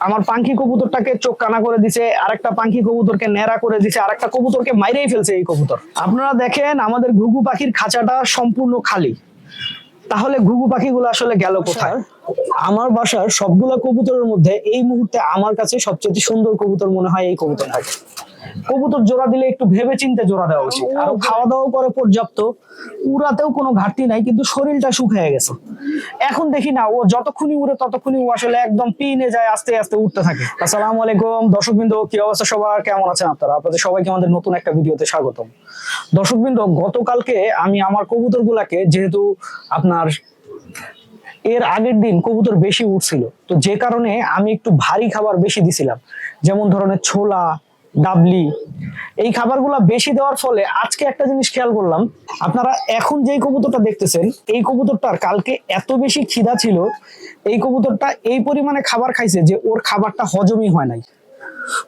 আমার পাঙ্খি কবুতরটাকে চোখ কানা করে দিছে আরেকটা পাঙ্খি কবুতরকে ন্যাড়া করে দিছে আরেকটা কবুতরকে মাইরেই ফেলছে এই কবুতর। আপনারা দেখেন আমাদের ঘুঘু পাখির খাঁচাটা সম্পূর্ণ খালি। তাহলে ঘুঘু পাখিগুলো আসলে গেল কোথায়? আমার বাসার সবগুলা কবুতরের মধ্যে এই মুহূর্তে আমার কাছে সবচেয়ে সুন্দর কবুতর মনে হয় এই কবুতরটাকে কবুতর জোড়া দিলে একটু ভেবে চিন্তে জোড়া দেওয়া উচিত। আর খাওয়া দাওয়া করে পর্যাপ্ত। উড়াতেও কোনো ঘাটতি নাই কিন্তু শরীরটা শুকিয়ে গেছে। এখন দেখি না ও যতক্ষণই উড়ে ততক্ষণই ও আসলে একদম পিনে যায় আস্তে আস্তে উঠতে থাকে। আসসালামু আলাইকুম। দর্শকবৃন্দ কি অবস্থা সবার? কেমন আছেন আপনারা? আপনাদের সবাইকে আমাদের নতুন একটা ভিডিওতে স্বাগতম। দর্শকবৃন্দ গতকালকে আমি আমার কবুতর গুলাকে যেহেতু আপনার এর আগের দিন কবুতর বেশি উঠছিল তো যে কারণে আমি একটু ভারী খাবার বেশি দিছিলাম। যেমন ধরনের ছোলা ডাবলি। এই খাবারগুলো বেশি দেওয়ার ফলে আজকে একটা জিনিস খেয়াল করলাম, আপনারা এখন যেই কবুতরটা দেখতেছেন, এই কবুতরটার কালকে এত বেশি খিদা ছিল, এই কবুতরটা এই পরিমাণে খাবার খাইছে যে ওর খাবারটা হজমই হয় নাই।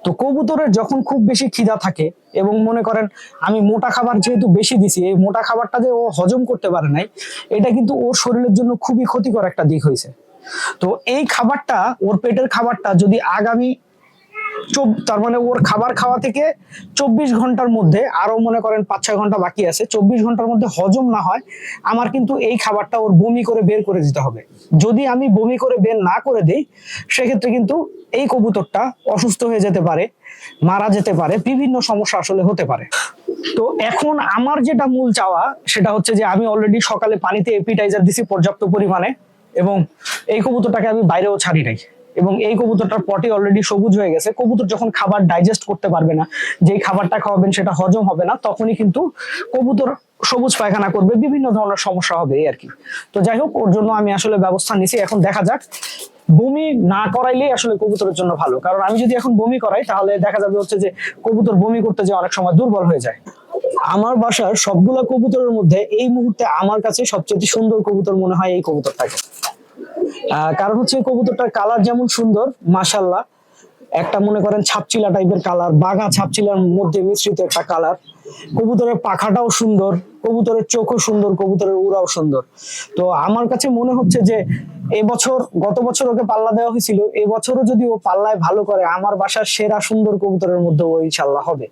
তো কবুতরের যখন খুব বেশি খিদা থাকে এবং মনে করেন আমি মোটা খাবার যেহেতু বেশি দিছি, এই মোটা খাবারটা যে ও হজম করতে পারে নাই, এটা কিন্তু ওর শরীরের জন্য খুবই ক্ষতিকর একটা দিক হয়েছে। তো এই খাবারটা, ওর পেটের খাবারটা যদি আগামী তার মানে ওর খাবার খাওয়া থেকে চব্বিশ ঘণ্টার মধ্যে আরও মনে করেন পাঁচ ছয় ঘণ্টা বাকি আছে, চব্বিশ ঘণ্টার মধ্যে হজম না হয়, আমার কিন্তু এই খাবারটা ওর বমি করে বের করে দিতে হবে। যদি আমি বমি করে বের না করে দিই, সেক্ষেত্রে কিন্তু এই কবুতরটা অসুস্থ হয়ে যেতে পারে, মারা যেতে পারে, বিভিন্ন সমস্যা আসলে হতে পারে। তো এখন আমার যেটা মূল চাওয়া, সেটা হচ্ছে যে আমি অলরেডি সকালে পানিতে এপিটাইজার দিছি পর্যাপ্ত পরিমাণে, এবং এই কবুতরটাকে আমি বাইরেও ছাড়ি নাই। এবং এই কবুতরটার পটি অলরেডি সবুজ হয়ে গেছে। কবুতর যখন খাবার ডাইজেস্ট করতে পারবে না, যেই খাবারটা খাওয়াবেন সেটা হজম হবে না, তখনই কিন্তু কবুতর সবুজ পায়খানা করবে, বিভিন্ন ধরনের সমস্যা হবে আর কি। তো যাই হোক, ওর জন্য আমি আসলে ব্যবস্থা নিছি। এখন দেখা যাক, বমি না করাইলেই আসলে কবুতরের জন্য ভালো। কারণ আমি যদি এখন বমি করাই, তাহলে দেখা যাবে হচ্ছে যে কবুতর বমি করতে যে অনেক সময় দুর্বল হয়ে যায়। আমার বাসার সবগুলা কবুতরের মধ্যে এই মুহূর্তে আমার কাছে সবচেয়ে সুন্দর কবুতর মনে হয় এই কবুতরটাকে। কারণ হচ্ছে কবুতরটার কালার যেমন সুন্দর মাশাল্লাহ একটা মনে করেন ছাপচিলা টাইপের কালার বাঘা ছাপচিলার মধ্যে মিশ্রিত একটা কালার কবুতরের পাখাটাও সুন্দর, কবুতরের চোখও সুন্দর, কবুতরের উড়াও সুন্দর। তো আমার কাছে মনে হচ্ছে যে এবছর, গত বছর ওকে পাল্লা দেওয়া হয়েছিল, এবছরও যদি ও পাল্লায় ভালো করে, আমার বাসার সেরা সুন্দর কবুতরের মধ্যে ও ইনশাল্লাহ হবে।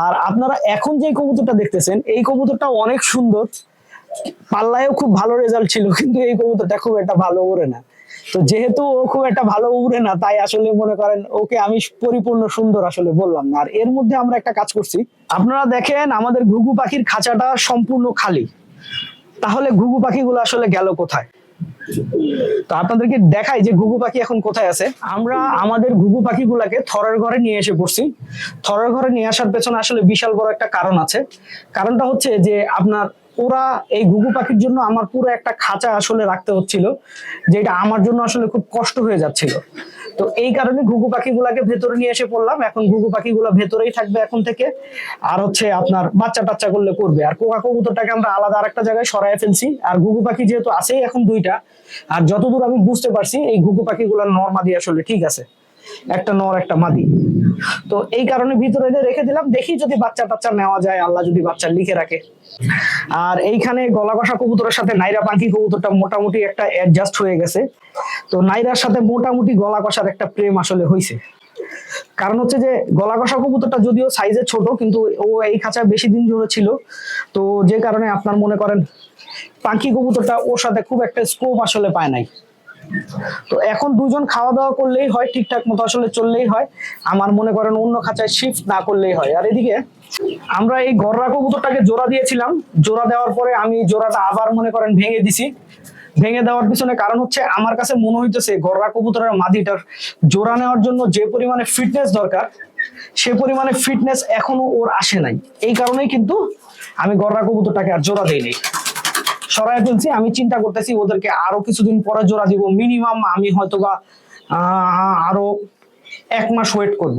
আর আপনারা এখন যে কবুতরটা দেখতেছেন, এই কবুতরটা অনেক সুন্দর। পাল্লায়ও খুব ভালো রেজাল্ট ছিল, কিন্তু এই কবুতরটা খুব একটা ভালো উড়ে না। তো যেহেতু ও খুব একটা ভালো উড়ে না, তাই আসলে মনে করেন ওকে আমি পরিপূর্ণ সুন্দর আসলে বললাম না। আর এর মধ্যে আমরা একটা কাজ করছি, আপনারা দেখেন আমাদের ঘুঘু পাখির খাঁচাটা সম্পূর্ণ খালি। তাহলে ঘুঘু পাখিগুলো আসলে গেল কোথায়? তো আপনাদেরকে দেখাই যে ঘুঘু পাখি এখন কোথায় আছে। আমরা আমাদের ঘুঘু পাখিগুলাকে থরের ঘরে নিয়ে এসে পড়ছি। থরের ঘরে নিয়ে আসার পেছনে আসলে বিশাল বড় একটা কারণ আছে। কারণটা হচ্ছে যে আপনার ওরা এই ঘুঘু পাখির জন্য আমার পুরো একটা খাঁচা আসলে রাখতে হচ্ছিল, যেটা আমার জন্য আসলে খুব কষ্ট হয়ে যাচ্ছিল। তো এই কারণে ঘুঘু পাখিগুলাকে ভেতরে নিয়ে এসে পড়লাম। এখন ঘুঘু পাখিগুলা ভেতরেই থাকবে এখন থেকে। আর হচ্ছে আপনার বাচ্চা টাচ্চা করলে করবে। আর কোকা কবুতরটাকে আমরা আলাদা আরেকটা জায়গায় সরাই ফেলছি। আর ঘুঘু পাখি যেহেতু আছেই এখন দুইটা, আর যতদূর আমি বুঝতে পারছি, এই ঘুঘু পাখিগুলোর নর মাদি আসলে ঠিক আছে। একটা নর, একটা মাদি। তো এই কারণে ভিতরে রেখে দিলাম। দেখি যদি বাচ্চা টাচ্চা নেওয়া যায়, আল্লাহ যদি বাচ্চা লিখে রাখে। আর এইখানে গলা কষা কবুতরের সাথে নাইরা পাখি কবুতরটা মোটামুটি একটা অ্যাডজাস্ট হয়ে গেছে। তো নাইরার সাথে মোটামুটি গলা কষার একটা প্রেম আসলে হয়েছে কারণ হচ্ছে যে, গলা কষা কবুতরটা যদিও সাইজে ছোট, কিন্তু ও এই খাঁচায় বেশি দিন ধরে ছিল। তো যে কারণে আপনার মনে করেন, পাখি কবুতরটা ওর সাথে খুব একটা স্কোপ আসলে পায় নাই। তো এখন দুজন খাওয়া দাওয়া করলেই হয়, ঠিকঠাক মতো আসলে চললেই হয়। আমার মনে করেন অন্য খাঁচায় শিফট না করলেই হয়। আর এদিকে আমরা এই গররা কবুতরটাকে জোড়া দিয়েছিলাম। জোড়া দেওয়ার পরে আমি জোড়াটা আবার মনে করেন ভেঙে দিছি। ভেঙে দেওয়ার পিছনে কারণ হচ্ছে আমার কাছে মনে হইতেছে গররা কবুতরের মাদিটার জোড়া নেওয়ার জন্য যে পরিমাণে ফিটনেস দরকার, সে পরিমাণে ফিটনেস এখনও ওর আসে নাই। এই কারণেই কিন্তু আমি গররা কবুতরটাকে আর জোড়া দেইনি। সরাই ফেলছি, আমি চিন্তা করতেছি ওদেরকে আরও কিছুদিন পরে জোড়া দিব। মিনিমাম আমি হয়তো বা আরও এক মাস ওয়েট করব।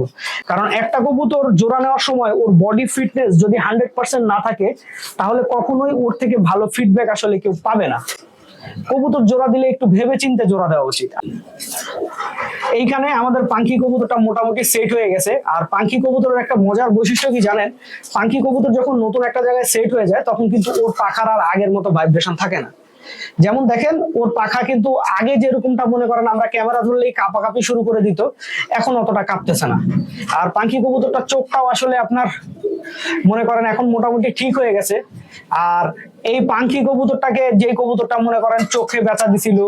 কারণ একটা কবুতর জোড়া নেওয়ার সময় ওর বডি ফিটনেস যদি হান্ড্রেড পার্সেন্ট না থাকে, তাহলে কখনোই ওর থেকে ভালো ফিডব্যাক আসলে কেউ পাবে না। কবুতর জোড়া দিলে একটু ভেবে চিন্তে জোড়া দেওয়া উচিত। এইখানে আমাদের পাঙ্কি কবুতরটা মোটামুটি সেট হয়ে গেছে। আর পাঙ্কি কবুতরের একটা মজার বৈশিষ্ট্য কি জানেন? পাঙ্কি কবুতর যখন নতুন একটা জায়গায় সেট হয়ে যায়, তখন কিন্তু ওর পাখার আর আগের মতো ভাইব্রেশন থাকে না। যেমন দেখেন, ওর পাখা কিন্তু আগে যেরকমটা মনে করেন, আমরা ক্যামেরা ধরলেই কাঁপাকাঁপি শুরু করে দিত, এখন অতটা কাঁপতেছে না। আর পাখি কবুতরটার চোখটাও আসলে আপনার মনে করেন এখন মোটামুটি ঠিক হয়ে গেছে। আর এই পাখি কবুতরটাকে যে কবুতরটা মনে করেন চোখে ব্যথা দিছিল,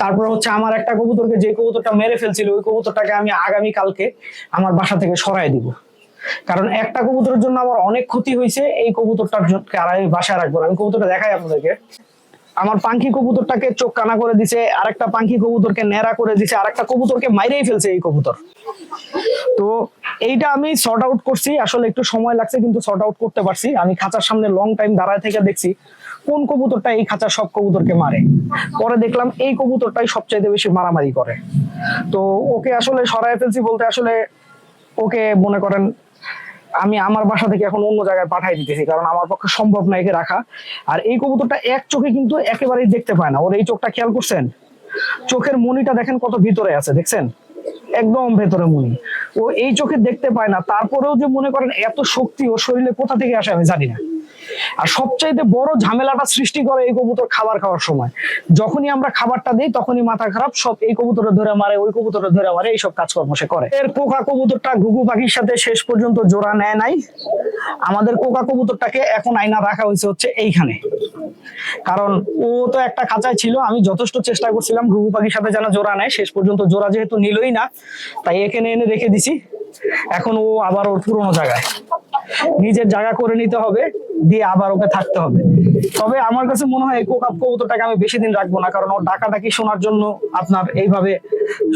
তারপর হচ্ছে আমার একটা কবুতরকে যে কবুতরটা মেরে ফেলছিল, ওই কবুতরটাকে আমি আগামী কালকে আমার বাসা থেকে সরাই দিব। কারণ একটা কবুতরের জন্য আমার অনেক ক্ষতি হয়েছে, এই কবুতরটার জন্য আর আমি বাসায় রাখব। আমি কবুতরটা দেখাই আপনাদেরকে। আমার পাখি কবুতরটাকে চোখ কানা করে দিছে, আরেকটা পাখি কবুতরকে ন্যাড়া করে দিছে, আরেকটা কবুতরকে মাইরেই ফেলছে এই কবুতর। তো এইটা আমি সর্ট আউট করছি, আসলে একটু সময় লাগছে কিন্তু সর্ট আউট করতে পারছি। আমি খাঁচার সামনে লং টাইম দাঁড়ায় থেকে দেখছি কোন কবুতরটা এই খাঁচার সব কবুতরকে মারে। পরে দেখলাম এই কবুতরটাই সবচাইতে বেশি মারামারি করে। তো ওকে আসলে সরাই ফেলছি বলতে আসলে ওকে মনে করেন আমি আমার বাসা থেকে এখন অন্য জায়গায় পাঠাই দিতেছি, কারণ আমার পক্ষে সম্ভব না একে রাখা। আর এই কবুতরটা এক চোখে কিন্তু একেবারেই দেখতে পায় না। ওর এই চোখটা খেয়াল করছেন? চোখের মনিটা দেখেন কত ভিতরে আছে, দেখছেন? একদম ভেতরে মনি। ও এই চোখে দেখতে পায় না। তারপরেও যে মনে করেন এত শক্তি ও শরীরে কোথা থেকে আসে আমি জানি না। আর সবচাইতে বড় ঝামেলাটা সৃষ্টি করে এই কবুতর খাবার খাওয়ার সময়। যখনই আমরা খাবারটা দিই, তখনই মাথা খারাপ, সব এই কবুতরে ধরে মারে, ওই কবুতরে ধরে মারে, এইসব কাজকর্ম সে করে। এর কোকা কবুতরটা ঘুঘু পাখির সাথে শেষ পর্যন্ত জোড়া নেয় নাই। আমাদের কোকা কবুতরটাকে এখন আয়না রাখা হয়েছে হচ্ছে এইখানে। কারণ ও তো একটা খাঁচায় ছিল, আমি যথেষ্ট চেষ্টা করছিলাম ঘুঘু পাখির সাথে যেন জোড়া নেয়। শেষ পর্যন্ত জোড়া যেহেতু নিলই না, তাই এখানে এনে রেখে দিছি। এখন ও আবার ওর পুরোনো জায়গায়। নিজের জায়গা করে নিতে হবে। দিয়ে আবার ওকে থাকতে হবে। তবে আমার কাছে মনে হয় কোকাপ কবুতরটাকে আমি বেশি দিন রাখব না, কারণ ওর ডাকাডাকি শোনার জন্য আপনার এইভাবে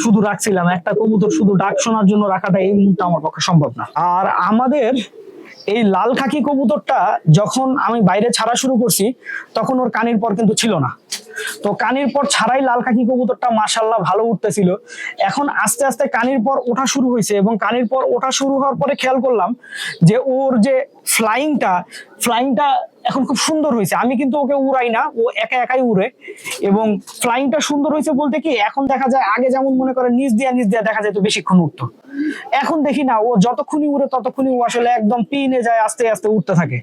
শুধু রাখছিলাম। একটা কবুতর শুধু ডাক শোনার জন্য রাখাটা এই মুহূর্তে আমার পক্ষে সম্ভব না। আর আমাদের এই লাল খাকি কবুতরটা যখন আমি বাইরে ছাড়া শুরু করছি, তখন ওর কানির পর কিন্তু ছিল না। তো কানির পর ছাড়াই লাল খাকি কবুতরটা মাসাল্লাহ ভালো উঠতেছিল। এখন আস্তে আস্তে কানির পর ওঠা শুরু হয়েছে এবং কানির পর ওঠা শুরু হওয়ার পরে খেয়াল করলাম যে ওর যে ফ্লাইংটা ফ্লাইংটা এখন খুব সুন্দর হয়েছে। আমি কিন্তু ওকে উড়াই না, ও একা একাই উড়ে। এবং ফ্লাইংটা সুন্দর হয়েছে বলতে কি, এখন দেখা যায় আগে যেমন মনে করে নিচ দিয়া নিচ দিয়া দেখা যেত বেশিক্ষণ উঠতো এখন দেখি না, ও যতক্ষণই উড়ে ততক্ষণই ও আসলে একদম পিনে যায়, আস্তে আস্তে উঠতে থাকে।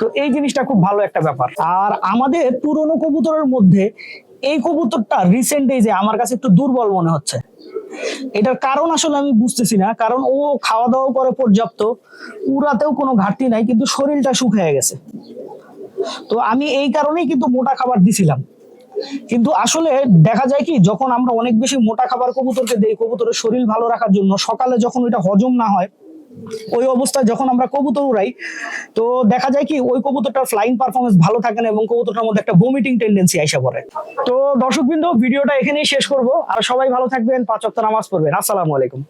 তো এই জিনিসটা খুব ভালো একটা ব্যাপার। আর আমাদের পুরনো কবুতরের মধ্যে এই কবুতরটা রিসেন্ট এই যে আমার কাছে একটু দুর্বল মনে হচ্ছে। এটার কারণ আসলে আমি বুঝতেছি না, কারণ ও খাওয়া দাওয়া করে পর্যাপ্ত, উড়াতেও কোনো ঘাটতি নাই, কিন্তু শরীরটা শুকিয়ে গেছে। তো আমি এই কারণেই কিন্তু মোটা খাবার দিছিলাম। কিন্তু আসলে দেখা যায় কি, যখন আমরা অনেক বেশি মোটা খাবার কবুতরকে দেই, কবুতরের শরীর ভালো রাখার জন্য, সকালে যখন ওইটা হজম না হয়, ওই অবস্থায় যখন আমরা কবুতর উড়াই, তো দেখা যায় কি, ওই কবুতরটার ফ্লাইং পারফরমেন্স ভালো থাকে না এবং কবুতরটার মধ্যে একটা ভমিটিং টেন্ডেন্সি আইসা পড়ে। তো দর্শকবৃন্দ, ভিডিওটা এখানেই শেষ করব। আর সবাই ভালো থাকবেন, পাঁচ ওয়াক্ত নামাজ পড়বেন। আসসালামু আলাইকুম।